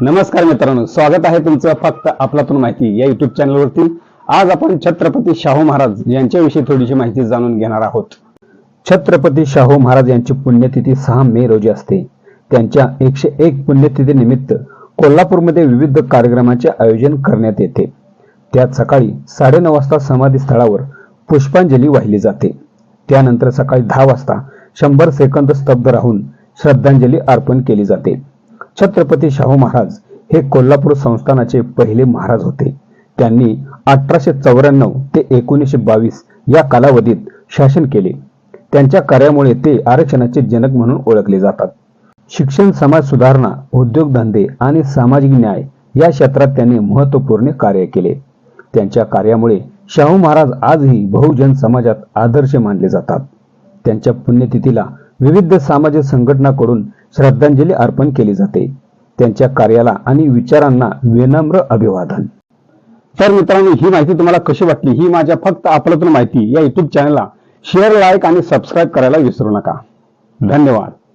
नमस्कार मित्रांनो स्वागत आहे तुमचं फक्त आपलातून माहिती या युट्यूब चॅनलवरती आज आपण छत्रपती शाहू महाराज यांच्याविषयी थोडीशी माहिती जाणून घेणार आहोत. छत्रपती शाहू महाराज यांची पुण्यतिथी सहा मे रोजी असते. त्यांच्या एकशे एक पुण्यतिथी निमित्त कोल्हापूरमध्ये विविध कार्यक्रमाचे आयोजन करण्यात येते. त्यात सकाळी साडेनऊ वाजता समाधी स्थळावर पुष्पांजली वाहिली जाते. त्यानंतर सकाळी दहा वाजता शंभर सेकंद स्तब्ध राहून श्रद्धांजली अर्पण केली जाते. छत्रपती शाहू महाराज हे कोल्हापूर संस्थानाचे पहिले महाराज होते. त्यांनी अठराशे चौऱ्याण्णव ते एकोणीसशे बावीस या कालावधीत शासन केले. त्यांच्या कार्यामुळे ते आरक्षणाचे जनक म्हणून ओळखले जातात. शिक्षण समाज सुधारणा उद्योगधंदे आणि सामाजिक न्याय या क्षेत्रात त्यांनी महत्त्वपूर्ण कार्य केले. त्यांच्या कार्यामुळे शाहू महाराज आजही बहुजन समाजात आदर्श मानले जातात. त्यांच्या पुण्यतिथीला विविध सामाजिक संघटनाकडून श्रद्धांजली अर्पण केली जाते. त्यांच्या कार्याला आणि विचारांना विनम्र अभिवादन. तर मित्रांनो ही माहिती तुम्हाला कशी वाटली? ही माझ्या फक्त आपल्यातून माहिती. या युट्यूब चॅनलला शेअर लाईक आणि सबस्क्राईब करायला विसरू नका. धन्यवाद.